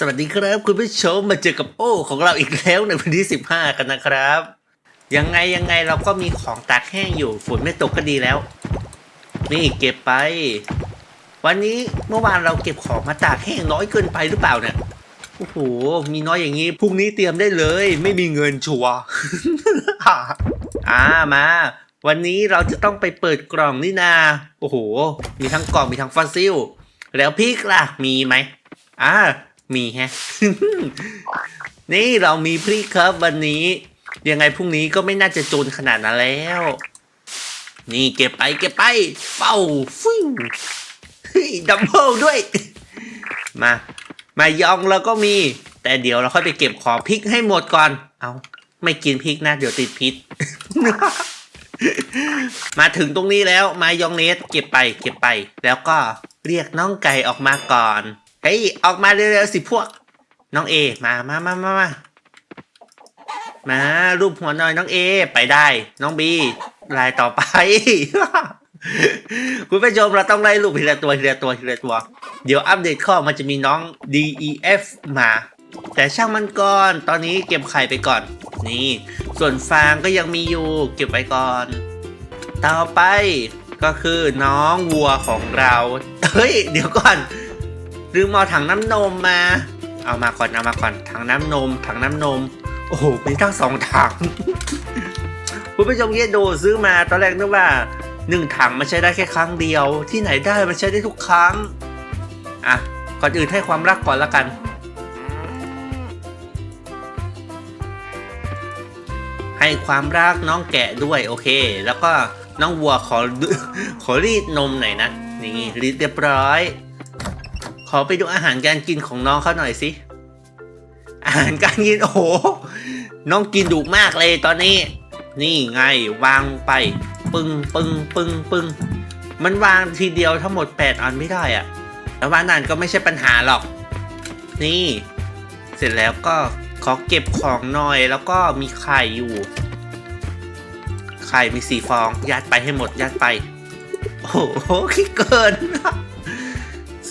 สวัสดีครับ คุณผู้ชมมาเจอกับโอ้ของเราอีกแล้วในวันที่ 15 กันนะครับ ยังไงยังไงเราก็มีของตากแห้งอยู่ฝนไม่ตกก็ดีแล้ว นี่เก็บไป วันนี้เมื่อวานเราเก็บของมาตากแห้งน้อยเกินไปหรือเปล่าเนี่ยโอ้โหมีน้อยอย่างนี้พรุ่งนี้เตรียมได้เลย ไม่มีเงินชัวร์อ่ามา วันนี้เราจะต้องไปเปิดกล่องนี่นาโอ้โห มีทั้งกล่องมีทั้งฟอสซิล แล้วพริกล่ะมีไหมอ่า มีแฮะ นี่เรามีพริกครับวันนี้ ยังไงพรุ่งนี้ก็ไม่น่าจะจนขนาดนั้นแล้ว นี่เก็บไปเก็บไป เป้าฟิวเฮ้ยดับเบิลด้วย มามายองเราก็มี แต่เดี๋ยวเราค่อยไปเก็บขอพริกให้หมดก่อน เอาไม่กินพริกนะ เดี๋ยวติดพิษ มาถึงตรงนี้แล้วมายองเนสเก็บไปเก็บไป แล้วก็เรียกน้องไก่ออกมาก่อน เฮ้ย ออกมาเร็วๆสิพวก น้องเอ มามามามามามารูปหัวหน่อยน้องเอ ไปได้ น้องบีลายต่อไป คุณผู้ชมเราต้องไล่รูปทีละตัวทีละตัวทีละตัว เดี๋ยวอัปเดตข้อมันจะมีน้อง DEF มา แต่ช่างมันก่อน ตอนนี้เก็บไข่ไปก่อน นี่ ส่วนฟางก็ยังมีอยู่ เก็บไว้ก่อน ต่อไปก็คือน้องวัวของเรา เฮ้ย เดี๋ยวก่อน ลืมเอาถังน้ำนมมา เอามาก่อนเอามาก่อนถังน้ำนม ถังน้ำนม โอ้โหมีทั้งสองถังคุณผู้ชมเยดูซื้อมาตอนแรกนึกว่าหนึ่งถังมันใช้ได้แค่ครั้งเดียว ที่ไหนได้มันใช้ได้ทุกครั้งอะก่อนอื่นให้ความรักก่อนละกันให้ความรักน้องแกะด้วยโอเค แล้วก็น้องวัวขอขอรีดนมหน่อยนะนี่รีดเรียบร้อย ขอไปดูอาหารการกินของน้องเขาหน่อยสิ อาหารการกิน โอ้โห น้องกินดุมากเลยตอนนี้ นี่ไงวางไป ปึ้งปึ้งปึ้งปึ้งมันวางทีเดียวทั้งหมด 8 อันไม่ได้อะแต่ว่านั่นก็ไม่ใช่ปัญหาหรอก นี่ เสร็จแล้วก็ขอเก็บของหน่อยแล้วก็มีไข่อยู่ ไข่มีสี่ฟอง ยัดไปให้หมดยัดไป โอ้โหขี้เกิน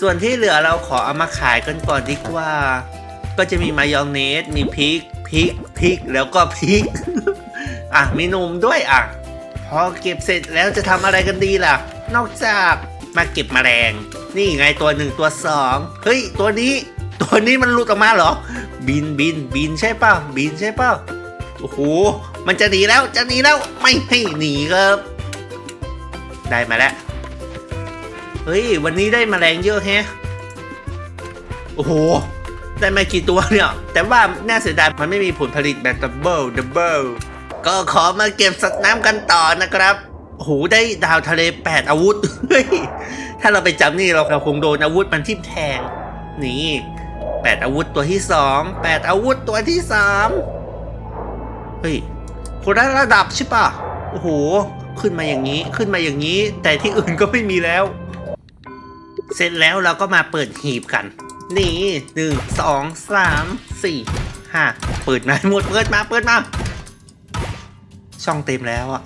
ส่วนที่เหลือเราขอเอามาขายกันก่อนดีกว่า ก็จะมีมายองเนส มีพริก พริก พริก แล้วก็พริก อะ มีนมด้วยอะ พอเก็บเสร็จแล้วจะทำอะไรกันดีล่ะ นอกจากมาเก็บแมลง นี่ไงตัวหนึ่งตัวสองเฮ้ย ตัวนี้ ตัวนี้มันหลุดออกมาเหรอ บินบินบินใช่เปล่าบินใช่เปล่าโอ้โห มันจะหนีแล้ว จะหนีแล้ว ไม่ให้หนีครับ ได้มาแล้ว เฮ้ย วันนี้ได้มแมลงเยอะแฮะ โอ้โห ได้มากี่ตัวเนี่ย แต่ว่าน่าเสียดายมันไม่มีผลผลิตแบบดับเบิลดับเบิลก็ขอมาเก็บสัตว์น้ำกันต่อนะครับโอ้โหได้ดาวทะเล8อาวุธเฮ้ยถ้าเราไปจับนี่เราเราคงโดนอาวุธมันทิ่มแทง นี่8อาวุธตัวที่2 8อาวุธตัวที่3เฮ้ยคนละระดับใช่ปะโอ้โห ขึ้นมาอย่างนี้ขึ้นมาอย่างนี้ แต่ที่อื่นก็ไม่มีแล้ว เสร็จแล้วเราก็มาเปิดหีบกัน นี่หนึ่งสองสามสี่ห้าเปิดมาหมดเปิดมาเปิดมา ช่องเต็มแล้วอะ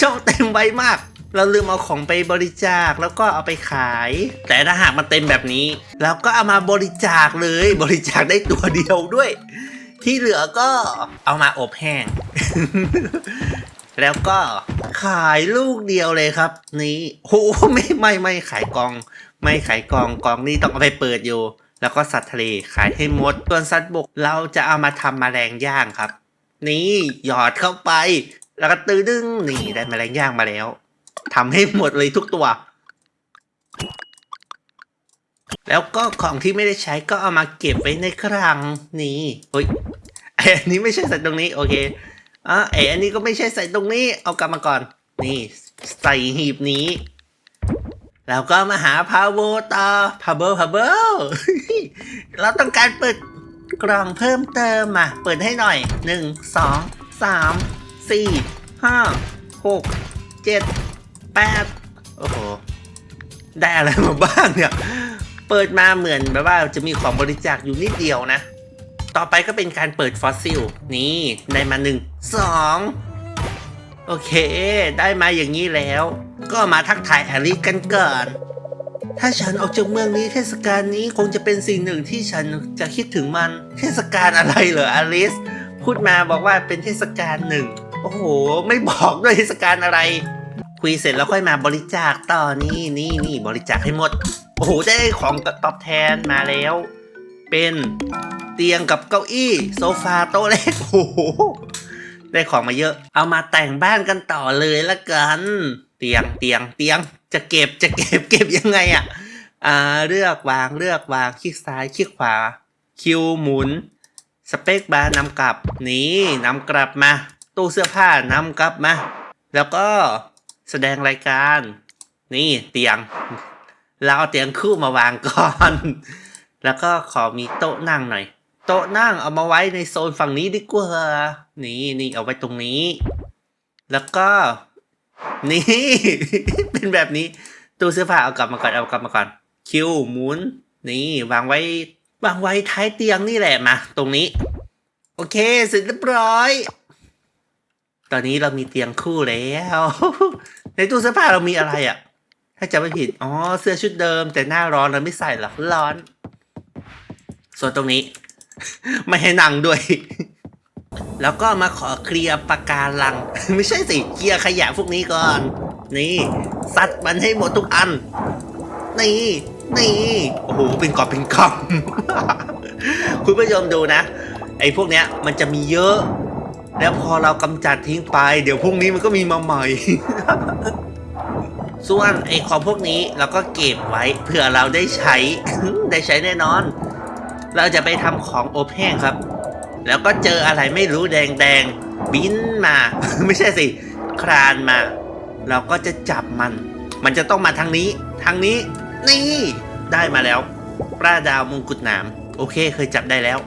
ช่องเต็มไวมาก เราลืมเอาของไปบริจาคแล้วก็เอาไปขาย แต่ถ้าหากมันเต็มแบบนี้เราก็เอามาบริจาคเลยบริจาคได้ตัวเดียวด้วย ที่เหลือก็เอามาอบแห้งแล้วก็ขายลูกเดียวเลยครับ นี่โหไม่ไม่ไม่ขายกอง ไม่ขายกองกองนี้ต้องเอาไปเปิดอยู่ แล้วก็สัตว์ทะเลขายให้หมดส่วนสัตว์บกเราจะเอามาทำแมลงย่างครับ นี่หยอดเข้าไป แล้วก็ตื้อดึงนี่ได้แมลงย่างมาแล้วทำให้หมดเลยทุกตัว แล้วก็ของที่ไม่ได้ใช้ก็เอามาเก็บไว้ในคลังนี่เฮ้ยไออันนี้ไม่ใช่ใส่ตรงนี้โอเคอะไออันนี้ก็ไม่ใช่ใส่ตรงนี้เอากลับมาก่อน นี่ใส่หีบนี้ แล้วก็มาหาพาวเวอร์ต่อพาวเวอร์พาวเวอร์เราต้องการเปิดกล่องเพิ่มเติมมาเปิดให้หน่อยหนึ่งสองสามสี่ห้าหกเจ็ดแปดโอ้โห ได้อะไรมาบ้างเนี่ย เปิดมาเหมือนแบบว่าจะมีของบริจาคอยู่นิดเดียวนะ ต่อไปก็เป็นการเปิดฟอสซิล นี่ ได้มาหนึ่งสองโอเค ได้มาอย่างนี้แล้ว ก็มาทักทายแอลิสกันก่อน ถ้าฉันออกจากเมืองนี้เทศกาลนี้คงจะเป็นสิ่งหนึ่งที่ฉันจะคิดถึงมัน เทศกาลอะไรเหรออลิส พูดมาบอกว่าเป็นเทศกาลหนึ่ง โอ้โห ไม่บอกด้วยเทศกาลอะไร คุยเสร็จแล้วค่อยมาบริจาคต่อนี่นี่นี่บริจาคให้หมด โอ้โห ได้ของตอบแทนมาแล้ว เป็นเตียงกับเก้าอี้โซฟาโต๊ะเล็กโอ้โหได้ของมาเยอะ เอามาแต่งบ้านกันต่อเลยละกัน เตียงเตียงเตียงจะเก็บจะเก็บเก็บยังไงอะ่ะอ่าเลือกวางเลือกวางคลิกซ้ายคลิกขวา คิวหมุน สเปคบาร์นำกลับนี่นำกลับมา ตู้เสื้อผ้านำกลับมา แล้วก็แสดงรายการ นี่เตียง เราเอาเตียงคู่มาวางก่อน แล้วก็ขอมีโต๊ะนั่งหน่อย โต๊ะนั่งเอามาไว้ในโซนฝั่งนี้ดีกว่า นี่นี่เอาไว้ตรงนี้ แล้วก็ นี่ เป็นแบบนี้ ตู้เสื้อผ้าเอากลับมาก่อนเอากลับมาก่อน คิวหมุน นี่วางไว้วางไว้ท้ายเตียงนี่แหละมา ตรงนี้ โอเคเสร็จเรียบร้อย ตอนนี้เรามีเตียงคู่แล้ว ในตู้เสื้อผ้าเรามีอะไรอะ่ะ ถ้าจำไม่ผิด อ๋อ เสื้อชุดเดิม แต่หน้าร้อนเราไม่ใส่หรอกร้อน ส่วนตรงนี้ ไม่ให้นั่งด้วย แล้วก็มาขอเคลียร์ปากการัง ไม่ใช่สิเคลียร์ขยะพวกนี้ก่อน นี่ซัดมันให้หมดทุกอัน นี่นี่โอ้โหเป็นกอบเป็นกำคุณผู้ชมดูนะ ไอ้พวกเนี้ยมันจะมีเยอะ แล้วพอเรากำจัดทิ้งไป เดี๋ยวพรุ่งนี้มันก็มีมาใหม่ส่วนไอ้ของพวกนี้เราก็เก็บไว้เผื่อเราได้ใช้ ได้ใช้แน่นอน เราจะไปทำของอบแห้งครับ แล้วก็เจออะไรไม่รู้แดงๆ บินมา ไม่ใช่สิ คลานมา เราก็จะจับมัน มันจะต้องมาทางนี้ ทางนี้ นี่ ได้มาแล้ว ปลาดาวมงกุฎหนาม โอเคเคยจับได้แล้ว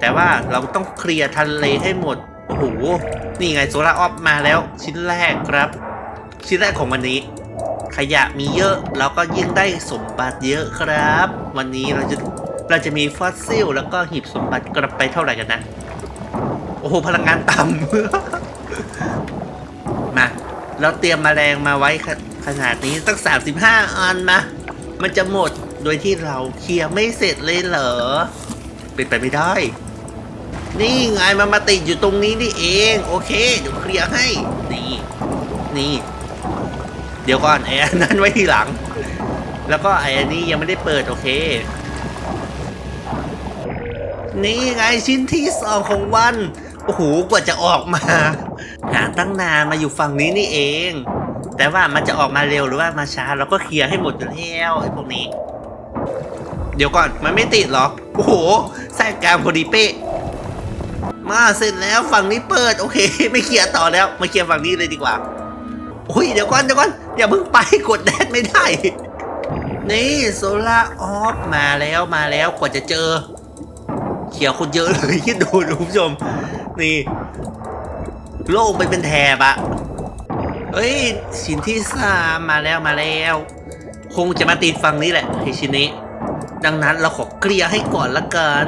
แต่ว่าเราต้องเคลียร์ทะเลให้หมด โอ้โห นี่ไงโซลาออฟมาแล้ว ชิ้นแรกครับ ชิ้นแรกของวันนี้ขยะมีเยอะเราก็ยิ่งได้สมบัติเยอะครับ วันนี้เราจะ เราจะมีฟอสซิลแล้วก็หีบสมบัติกลับไปเท่าไหร่กันนะ โอ้โห พลังงานต่ำ มา เราเตรียมมแมลงมาไว้ขนาดนี้ตั้ง 35 อันมา มันจะหมดโดยที่เราเคลียร์ไม่เสร็จเลยเหรอ เป็นไปไม่ได้ นี่ไงมันมาติดอยู่ตรงนี้นี่เอง โอเค เดี๋ยวเคลียร์ให้ นี่ นี่ เดี๋ยวก่อนไอ้นั้นไว้ทีหลัง แล้วก็ไอ้นนี้ยังไม่ได้เปิดโอเค นี่ไงชิ้นที่สองของวัน โอ้โห กว่าจะออกมา หาตั้งนานมาอยู่ฝั่งนี้นี่เอง แต่ว่ามันจะออกมาเร็วหรือว่ามาช้าเราก็เคลียร์ให้หมดอยู่แล้วไอ้พวกนี้ เดี๋ยวก่อนมันไม่ติดเหรอ โอ้โหแทรกกลางพอดีเป๊ะ มาเสร็จแล้วฝั่งนี้เปิด โอเค ไม่เคลียร์ต่อแล้ว มาเคลียร์ฝั่งนี้เลยดีกว่าโอ้ยเดี๋ยวก่อนเดี๋ยวก่อนอย่าเพิ่งไปกดแดดไม่ได้ นี่โซล่าออฟมาแล้วมาแล้วกว่าจะเจอ ขียวคนเยอะเลยคิดดูคุณผู้ชม นี่ โล่งไปเป็นแถบอะเฮ้ยชิ้นที่สามมาแล้วมาแล้ว คงจะมาติดฝั่งนี้แหละไอชิ้นนี้ ดังนั้นเราขอเคลียร์ให้ก่อนละกัน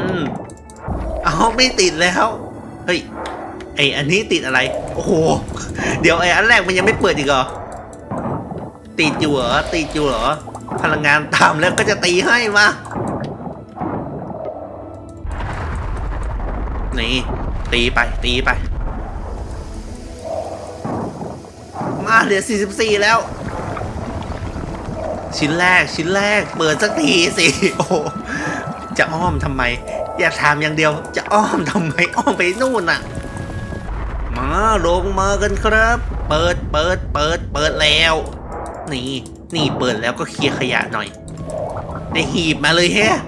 เอาไม่ติดแล้วเฮ้ยไออันนี้ติดอะไร โอ้โห เดี๋ยวไออันแรกมันยังไม่เปิดอีกเหรอ ติดอยู่เหรอ ติดอยู่เหรอ พลังงานตามแล้วก็จะตีให้มา นี่ ตีไป ตีไป มาเหลือ 44 แล้ว ชิ้นแรกชิ้นแรก เปิดสักทีสิ โอ้จะอ้อมทำไม อยากถามอย่างเดียว จะอ้อมทำไม อ้อมไปนู่นน่ะ มาลงมากันครับ เปิดเปิดเปิดเปิดแล้ว นี่นี่เปิดแล้วก็เคลียร์ขยะหน่อย ได้หีบมาเลยแฮะ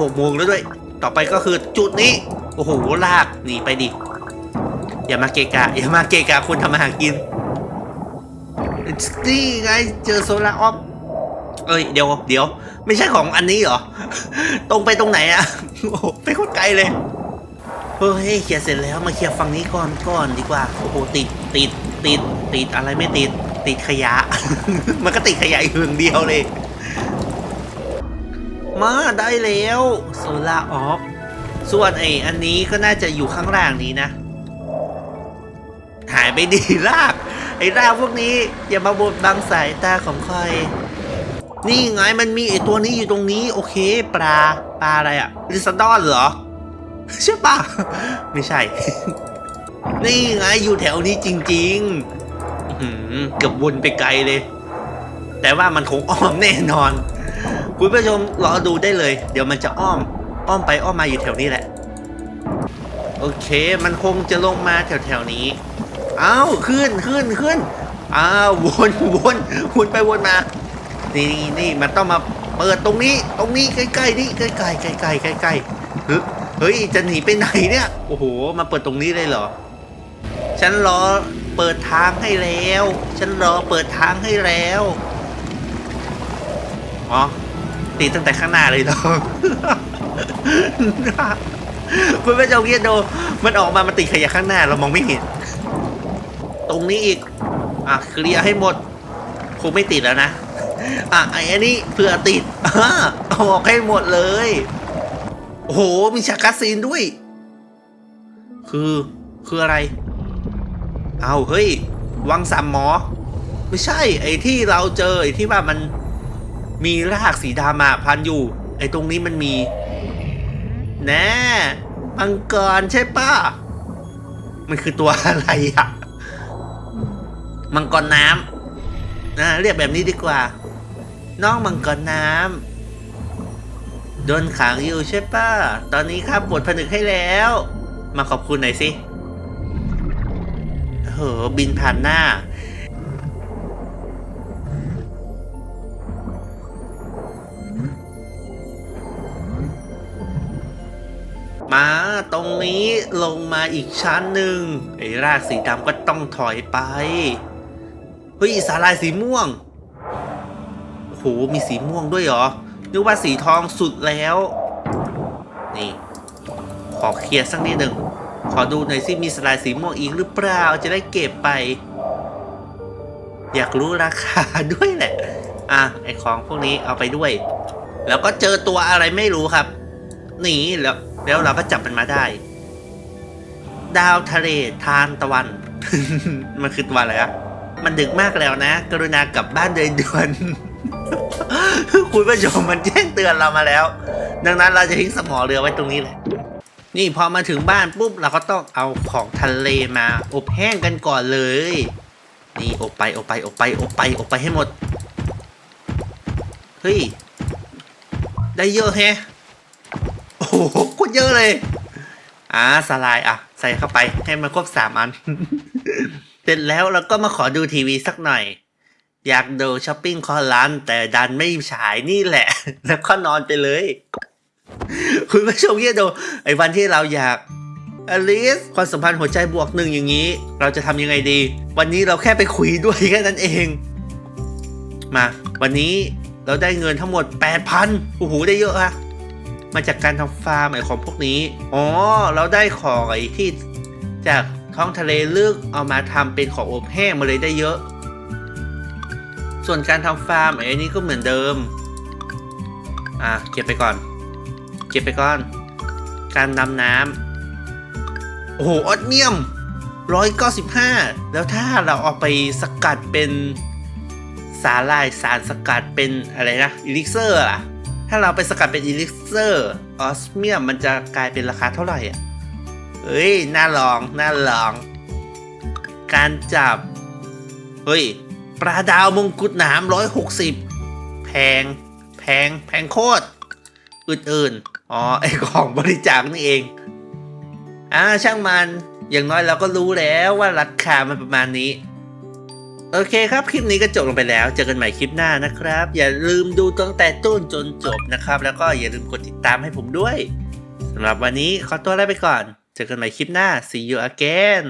หกโมงแล้วด้วย ต่อไปก็คือจุดนี้ โอ้โห ลาก หนีไปดิ อย่ามาเกะกะ อย่ามาเกะกะคนทำอาหากิน นี่ไง เจอโซลาออฟ เอ้ย เดี๋ยว เดี๋ยว ไม่ใช่ของอันนี้เหรอ ตรงไปตรงไหนอะโอ้โห ไปโคตรไกลเลย เฮ้ย เคลียร์เสร็จแล้ว มาเคลียร์ฝั่งนี้ก่อนก่อนดีกว่า โอ้โห ติด ติด ติด ติด อะไรไม่ติด ติดขยะ มันก็ติดขยะอยู่อย่างเดียวเลย มาได้แล้ว โซลาออฟ ส่วนไอ้อันนี้ก็น่าจะอยู่ข้างล่างนี้นะ หายไปดีราก ไอ้รากพวกนี้อย่ามาบดบังสายตาของใครนี่ไงมันมีไอตัวนี้อยู่ตรงนี้ โอเค ปลาปลาอะไรอะลิซาดอนเหรอ ใช่ปะไม่ใช่ นี่ไงอยู่แถวนี้จริง ๆ เกือบวนไปไกลเลย แต่ว่ามันคงอ้อมแน่นอน คุณผู้ชมรอดูได้เลย เดี๋ยวมันจะอ้อม อ้อมไปอ้อมมาอยู่แถวนี้แหละ โอเค มันคงจะลงมาแถวแถวนี้ อ้าว ขึ้นขึ้นขึ้น อ้าววนวนวนไปวนมา นี่นี่นี่มันต้องมาเปิดตรงนี้ ตรงนี้ใกล้ๆนี่ใกล้ๆใกล้ๆใกล้ๆใกล้ๆเฮ้ยเฮ้ย จะหนีไปไหนเนี่ย โอ้โห มาเปิดตรงนี้เลยเหรอ ฉันรอเปิดทางให้แล้ว ฉันรอเปิดทางให้แล้ว อ๋อติดตั้งแต่ข้างหน้าเลยเหรอ คุณผู้ชมคิดดูมันออกมามันติดขยะข้างหน้าเรามองไม่เห็น ตรงนี้อีก อะเคลียร์ให้หมด คงไม่ติดแล้วนะ อะไอ้อันนี้เผื่อติดอะเอาออกให้หมดเลย โอ้โห มีฉากคัสซีนด้วย คือคืออะไร เอาเฮ้ย วังสามหมอ ไม่ใช่ ไอ้ที่เราเจอไอ้ที่ว่ามันมีรากสีดำมาพันอยู่ ไอ้ตรงนี้มันมีแน่มังกรใช่ปะมันคือตัวอะไรอะมังกรน้ำนะเรียกแบบนี้ดีกว่า น้องมังกรน้ำโดนขังอยู่ใช่ปะตอนนี้ครับบทผนึกให้แล้ว มาขอบคุณหน่อยสิโหบินผ่านหน้า มาตรงนี้ลงมาอีกชั้นหนึ่งไอ้รากสีดำก็ต้องถอยไป เฮ้ยสาลายสีม่วงโอ้โหมีสีม่วงด้วยเหรอ นึกว่าสีทองสุดแล้ว นี่ ขอเคลียร์สักนิดหนึ่ง ขอดูหน่อยสิมีสลายสีม่วงอีกหรือเปล่าจะได้เก็บไป อยากรู้ราคาด้วยแหละ อะไอของพวกนี้เอาไปด้วย แล้วก็เจอตัวอะไรไม่รู้ครับ หนีแล้ว แล้วเราก็จับมันมาได้ ดาวทะเลทานตะวัน มันคือตัวอะไรอะมันดึกมากแล้วนะ กรุณากลับบ้านโดยด่วนคุณผู้ชมมันแจ้งเตือนเรามาแล้ว ดังนั้นเราจะทิ้งสมอเรือไว้ตรงนี้แหละนี่พอมาถึงบ้านปุ๊บเราก็ต้องเอาของทะเลมา อบแห้งกันก่อนเลย นี่อบไปอบไปอบไปอบไปอบไปให้หมด เฮ้ย ได้เยอะแฮะ โหโคตรเยอะเลย อ่าสลายอะ ใส่เข้าไปให้มันครบสามอัน เสร็จแล้วเราก็มาขอดูทีวีสักหน่อย อยากดูช้อปปิ้งคอลันแต่ดันไม่ฉายนี่แหละ แล้วก็นอนไปเลย คุณผู้ชมคิดดูไอ้วันที่เราอยากอลิสความสัมพันธ์หัวใจบวกหนึ่งอย่างนี้ เราจะทำยังไงดี วันนี้เราแค่ไปคุยด้วยแค่นั้นเอง มา วันนี้เราได้เงินทั้งหมด 8,000โอ้โหได้เยอะอะ มาจากการทำฟาร์มไอของพวกนี้ อ๋อ เราได้ของไอที่จากท้องทะเลลึกเอามาทำเป็นของอบแห้งมาเลยได้เยอะ ส่วนการทำฟาร์มไอ้นี้ก็เหมือนเดิม อะเก็บไปก่อน เก็บไปก่อน การดำน้ำโอ้โหออดเมียมร้อยเก้าสิบห้าแล้วถ้าเราเอาไปสกัดเป็นสาลายสารสกัดเป็นอะไรนะอิลิกเซอร์อะ ถ้าเราไปสกัดเป็นอิลิกเซอร์ออสเมียมมันจะกลายเป็นราคาเท่าไหร่อะเฮ้ย น่าลอง น่าลอง การจับ เฮ้ย ปลาดาวมงกุฎหนามร้อยหกสิบแพง แพง แพงโคตรอื่นๆอ๋อ ไอของบริจาคนี่เอง อ่า ช่างมัน อย่างน้อยเราก็รู้แล้วว่าราคามันประมาณนี้ โอเคครับ คลิปนี้ก็จบลงไปแล้ว เจอกันใหม่คลิปหน้านะครับ อย่าลืมดูตั้งแต่ต้นจนจบนะครับ แล้วก็อย่าลืมกดติดตามให้ผมด้วยสำหรับวันนี้ขอตัวลาไปก่อน เจอกันใหม่คลิปหน้า see you again